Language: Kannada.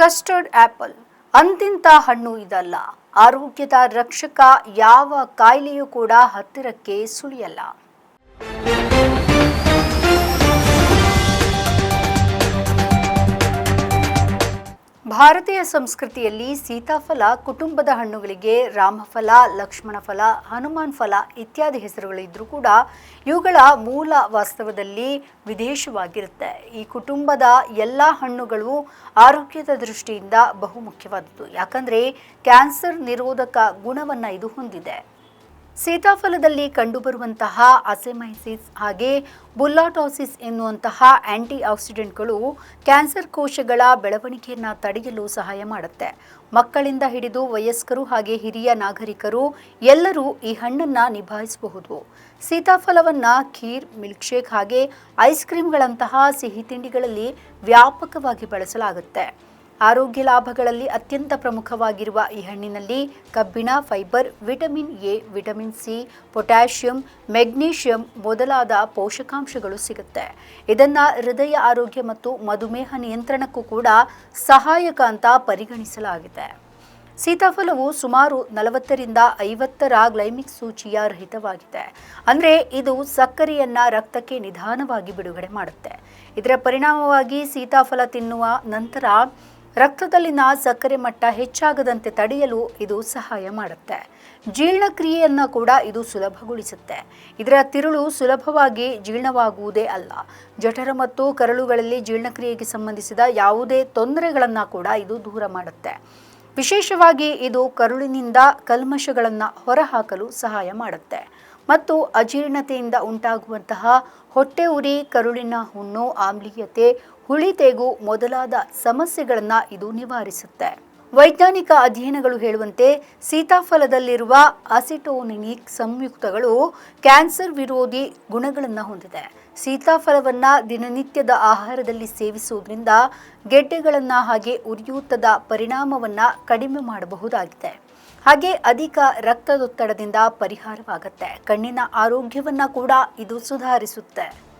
ಕಸ್ಟರ್ಡ್ ಆಪಲ್ ಅಂತಿಂತ ಹಣ್ಣು ಇದಲ್ಲ. ಆರೋಗ್ಯದ ರಕ್ಷಕ ಯಾವ ಕಾಯಿಲೆಯೂ ಕೂಡ ಹತ್ತಿರಕ್ಕೆ ಸುಳಿಯಲ್ಲ. ಭಾರತೀಯ ಸಂಸ್ಕೃತಿಯಲ್ಲಿ ಸೀತಾಫಲ, ಕುಟುಂಬದ ಹಣ್ಣುಗಳಿಗೆ ರಾಮಫಲ, ಲಕ್ಷ್ಮಣ ಫಲ, ಹನುಮಾನ್ ಫಲ ಇತ್ಯಾದಿ ಹೆಸರುಗಳಿದ್ರೂ ಕೂಡ ಇವುಗಳ ಮೂಲ ವಾಸ್ತವದಲ್ಲಿ ವಿದೇಶವಾಗಿರುತ್ತೆ. ಈ ಕುಟುಂಬದ ಎಲ್ಲ ಹಣ್ಣುಗಳು ಆರೋಗ್ಯದ ದೃಷ್ಟಿಯಿಂದ ಬಹುಮುಖ್ಯವಾದದ್ದು. ಯಾಕಂದರೆ ಕ್ಯಾನ್ಸರ್ ನಿರೋಧಕ ಗುಣವನ್ನು ಇದು ಹೊಂದಿದೆ. ಸೀತಾಫಲದಲ್ಲಿ ಕಂಡುಬರುವಂತಹ ಅಸೆಮೈಸಿಸ್ ಹಾಗೆ ಬುಲ್ಲಾಟಾಸಿಸ್ ಎನ್ನುವಂತಹ ಆಂಟಿ ಆಕ್ಸಿಡೆಂಟ್ಗಳು ಕ್ಯಾನ್ಸರ್ ಕೋಶಗಳ ಬೆಳವಣಿಗೆಯನ್ನು ತಡೆಯಲು ಸಹಾಯ ಮಾಡುತ್ತೆ. ಮಕ್ಕಳಿಂದ ಹಿಡಿದು ವಯಸ್ಕರು ಹಾಗೆ ಹಿರಿಯ ನಾಗರಿಕರು ಎಲ್ಲರೂ ಈ ಹಣ್ಣನ್ನು ನಿಭಾಯಿಸಬಹುದು. ಸೀತಾಫಲವನ್ನು ಖೀರ್ ಮಿಲ್ಕ್ ಶೇಕ್ ಹಾಗೆ ಐಸ್ ಕ್ರೀಮ್ಗಳಂತಹ ಸಿಹಿ ತಿಂಡಿಗಳಲ್ಲಿ ವ್ಯಾಪಕವಾಗಿ ಬಳಸಲಾಗುತ್ತೆ. ಆರೋಗ್ಯ ಲಾಭಗಳಲ್ಲಿ ಅತ್ಯಂತ ಪ್ರಮುಖವಾಗಿರುವ ಈ ಹಣ್ಣಿನಲ್ಲಿ ಕಬ್ಬಿಣ, fibre, vitamin A, vitamin C, potassium, magnesium ಮೊದಲಾದ ಪೋಷಕಾಂಶಗಳು ಸಿಗುತ್ತೆ. ಇದನ್ನು ಹೃದಯ ಆರೋಗ್ಯ ಮತ್ತು ಮಧುಮೇಹ ನಿಯಂತ್ರಣಕ್ಕೂ ಕೂಡ ಸಹಾಯಕ ಅಂತ ಪರಿಗಣಿಸಲಾಗಿದೆ. ಸೀತಾಫಲವು ಸುಮಾರು ನಲವತ್ತರಿಂದ ಐವತ್ತರ ಗ್ಲೈಮಿಕ್ ಸೂಚಿಯ ರಹಿತವಾಗಿದೆ. ಅಂದರೆ ಇದು ಸಕ್ಕರೆಯನ್ನು ರಕ್ತಕ್ಕೆ ನಿಧಾನವಾಗಿ ಬಿಡುಗಡೆ ಮಾಡುತ್ತೆ. ಇದರ ಪರಿಣಾಮವಾಗಿ ಸೀತಾಫಲ ತಿನ್ನುವ ನಂತರ ರಕ್ತದಲ್ಲಿನ ಸಕ್ಕರೆ ಮಟ್ಟ ಹೆಚ್ಚಾಗದಂತೆ ತಡೆಯಲು ಇದು ಸಹಾಯ ಮಾಡುತ್ತೆ. ಜೀರ್ಣಕ್ರಿಯೆಯನ್ನು ಕೂಡ ಇದು ಸುಲಭಗೊಳಿಸುತ್ತೆ. ಇದರ ತಿರುಳು ಸುಲಭವಾಗಿ ಜೀರ್ಣವಾಗುವುದೇ ಅಲ್ಲ. ಜಠರ ಮತ್ತು ಕರಳುಗಳಲ್ಲಿ ಜೀರ್ಣಕ್ರಿಯೆಗೆ ಸಂಬಂಧಿಸಿದ ಯಾವುದೇ ತೊಂದರೆಗಳನ್ನು ಕೂಡ ಇದು ದೂರ ಮಾಡುತ್ತೆ. ವಿಶೇಷವಾಗಿ ಇದು ಕರುಳಿನಿಂದ ಕಲ್ಮಶಗಳನ್ನು ಹೊರಹಾಕಲು ಸಹಾಯ ಮಾಡುತ್ತೆ. ಮತ್ತು ಅಜೀರ್ಣತೆಯಿಂದ ಉಂಟಾಗುವಂತಹ ಹೊಟ್ಟೆ ಉರಿ, ಕರುಳಿನ ಹುಣ್ಣು, ಆಮ್ಲೀಯತೆ ಹುಳಿತೇಗು ಮೊದಲಾದ ಸಮಸ್ಯೆಗಳನ್ನು ಇದು ನಿವಾರಿಸುತ್ತೆ. ವೈಜ್ಞಾನಿಕ ಅಧ್ಯಯನಗಳು ಹೇಳುವಂತೆ ಸೀತಾಫಲದಲ್ಲಿರುವ ಅಸಿಟೋನಿನಿಕ್ ಸಂಯುಕ್ತಗಳು ಕ್ಯಾನ್ಸರ್ ವಿರೋಧಿ ಗುಣಗಳನ್ನು ಹೊಂದಿದೆ. ಸೀತಾಫಲವನ್ನು ದಿನನಿತ್ಯದ ಆಹಾರದಲ್ಲಿ ಸೇವಿಸುವುದರಿಂದ ಗೆಡ್ಡೆಗಳನ್ನು ಹಾಗೆ ಉರಿಯೂತದ ಪರಿಣಾಮವನ್ನು ಕಡಿಮೆ ಮಾಡಬಹುದಾಗಿದೆ. ಹಾಗೆ ಅಧಿಕ ರಕ್ತದೊತ್ತಡದಿಂದ ಪರಿಹಾರವಾಗುತ್ತೆ. ಕಣ್ಣಿನ ಆರೋಗ್ಯವನ್ನು ಕೂಡ ಇದು ಸುಧಾರಿಸುತ್ತೆ.